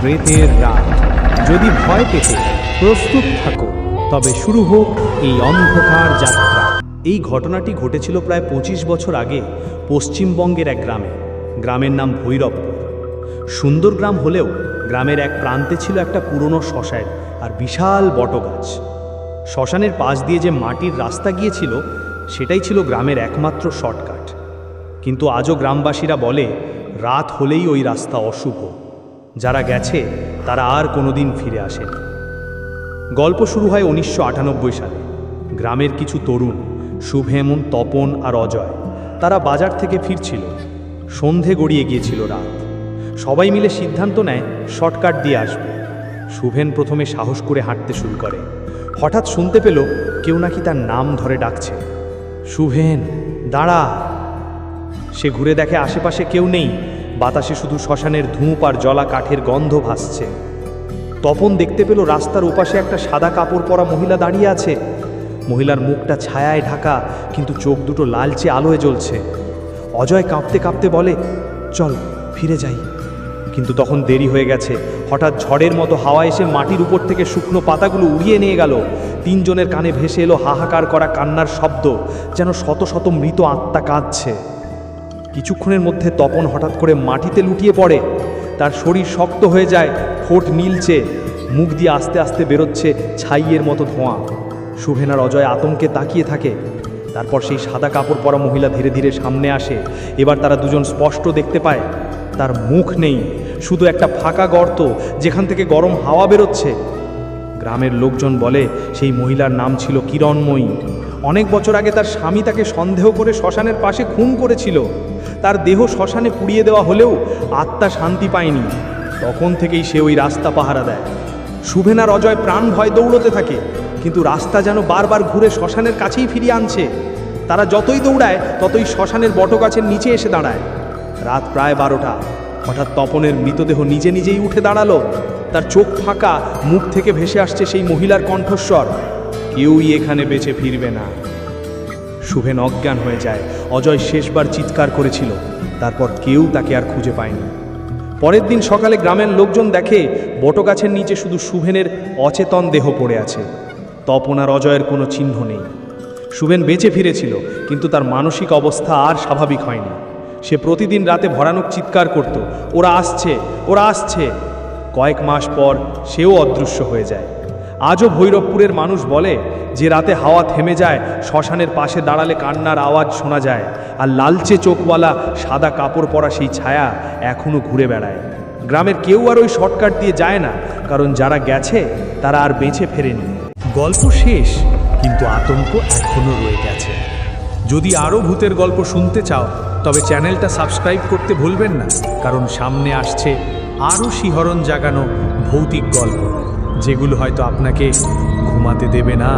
প্রেতের রাত। যদি ভয় পেতে প্রস্তুত থাকো, তবে শুরু হোক এই অন্ধকার যাত্রা। এই ঘটনাটি ঘটেছিল প্রায় পঁচিশ বছর আগে পশ্চিমবঙ্গের এক গ্রামে। গ্রামের নাম ভৈরবপুর। সুন্দর গ্রাম হলেও গ্রামের এক প্রান্তে ছিল একটা পুরনো শ্মশান আর বিশাল বটগাছ। শ্মশানের পাশ দিয়ে যে মাটির রাস্তা গিয়েছিল, সেটাই ছিল গ্রামের একমাত্র শর্টকাট। কিন্তু আজও গ্রামবাসীরা বলে, রাত হলেই ওই রাস্তা অশুভ। যারা গেছে, তারা আর কোনোদিন ফিরে আসেনি। গল্প শুরু হয় উনিশশো আটানব্বই সালে। গ্রামের কিছু তরুণ, শুভেমন, তপন আর অজয়, তারা বাজার থেকে ফিরছিল। সন্ধে গড়িয়ে গিয়েছিল রাত। সবাই মিলে সিদ্ধান্ত নেয়, শর্টকাট দিয়ে আসবে। শুভেন প্রথমে সাহস করে হাঁটতে শুরু করে। হঠাৎ শুনতে পেল, কেউ নাকি তার নাম ধরে ডাকছে। শুভেন, দাঁড়া। সে ঘুরে দেখে আশেপাশে কেউ নেই। বাতাসে শুধু শ্মশানের ধূপ আর জলা কাঠের গন্ধ ভাসছে। তপন দেখতে পেল রাস্তার ওপাশে একটা সাদা কাপড় পরা মহিলা দাঁড়িয়ে আছে। মহিলার মুখটা ছায়ায় ঢাকা, কিন্তু চোখ দুটো লালচে আলোয় জ্বলছে। অজয় কাঁপতে কাঁপতে বলে, চল, ফিরে যাই। কিন্তু তখন দেরি হয়ে গেছে। হঠাৎ ঝড়ের মতো হাওয়া এসে মাটির উপর থেকে শুকনো পাতাগুলো উড়িয়ে নিয়ে গেল। তিনজনের কানে ভেসে এলো হাহাকার করা কান্নার শব্দ, যেন শত শত মৃত আত্মা কাঁদছে। কিছুক্ষণের মধ্যে তপন হঠাৎ করে মাটিতে লুটিয়ে পড়ে। তার শরীর শক্ত হয়ে যায়, ঠোঁট নীলচে, মুখ দিয়ে আস্তে আস্তে বেরোচ্ছে ছাইয়ের মতো ধোঁয়া। শুভেনার অজয় আতঙ্কে তাকিয়ে থাকে। তারপর সেই সাদা কাপড় পরা মহিলা ধীরে ধীরে সামনে আসে। এবার তারা দুজন স্পষ্ট দেখতে পায়, তার মুখ নেই, শুধু একটা ফাঁকা গর্ত, যেখান থেকে গরম হাওয়া বেরোচ্ছে। গ্রামের লোকজন বলে, সেই মহিলার নাম ছিল কিরণময়ী। অনেক বছর আগে তার স্বামী তাকে সন্দেহ করে শ্মশানের পাশে খুন করেছিল। তার দেহ শ্মশানে পুড়িয়ে দেওয়া হলেও আত্মা শান্তি পায়নি। তখন থেকেই সে ওই রাস্তা পাহারা দেয়। শুভেনার অজয় প্রাণ ভয় দৌড়তে থাকে, কিন্তু রাস্তা যেন বারবার ঘুরে শ্মশানের কাছেই ফিরিয়ে আনছে। তারা যতই দৌড়ায়, ততই শ্মশানের বটগাছের নিচে এসে দাঁড়ায়। রাত প্রায় বারোটা। হঠাৎ তপনের মৃতদেহ নিজে নিজেই উঠে দাঁড়াল। তার চোখ ফাঁকা, মুখ থেকে ভেসে আসছে সেই মহিলার কণ্ঠস্বর। কেউই এখানে বেঁচে ফিরবে না। শুভেন অজ্ঞান হয়ে যায়। অজয় শেষবার চিৎকার করেছিল। তারপর কেউ তাকে আর খুঁজে পায়নি। পরের দিন সকালে গ্রামের লোকজন দেখে, বটগাছের নিচে শুধু শুভেনের অচেতন দেহ পড়ে আছে। তপন আর অজয়ের কোনো চিহ্ন নেই। শুভেন বেঁচে ফিরেছিল, কিন্তু তার মানসিক অবস্থা আর স্বাভাবিক হয়নি। সে প্রতিদিন রাতে ভরানক চিৎকার করত। ওরা আসছে ওরা আসছে। কয়েক মাস পর সেও অদৃশ্য হয়ে যায়। আজও ভৈরবপুরের মানুষ বলে যে রাতে হাওয়া থেমে যায়, শ্মশানের পাশে দাঁড়ালে কান্নার আওয়াজ শোনা যায় আর লালচে চোখওয়ালা সাদা কাপড় পরা সেই ছায়া এখনও ঘুরে বেড়ায়। গ্রামের কেউ আর ওই শর্টকাট দিয়ে যায় না, কারণ যারা গেছে, তারা আর বেঁচে ফেরেনি। গল্প শেষ, কিন্তু আতঙ্ক এখনও রয়ে গেছে। যদি আরও ভূতের গল্প শুনতে চাও, তবে চ্যানেলটা সাবস্ক্রাইব করতে ভুলবেন না, কারণ সামনে আসছে আরও শিহরণ জাগানো ভৌতিক গল্প যেগুলো হয়তো আপনাকে ঘুমাতে দেবে না।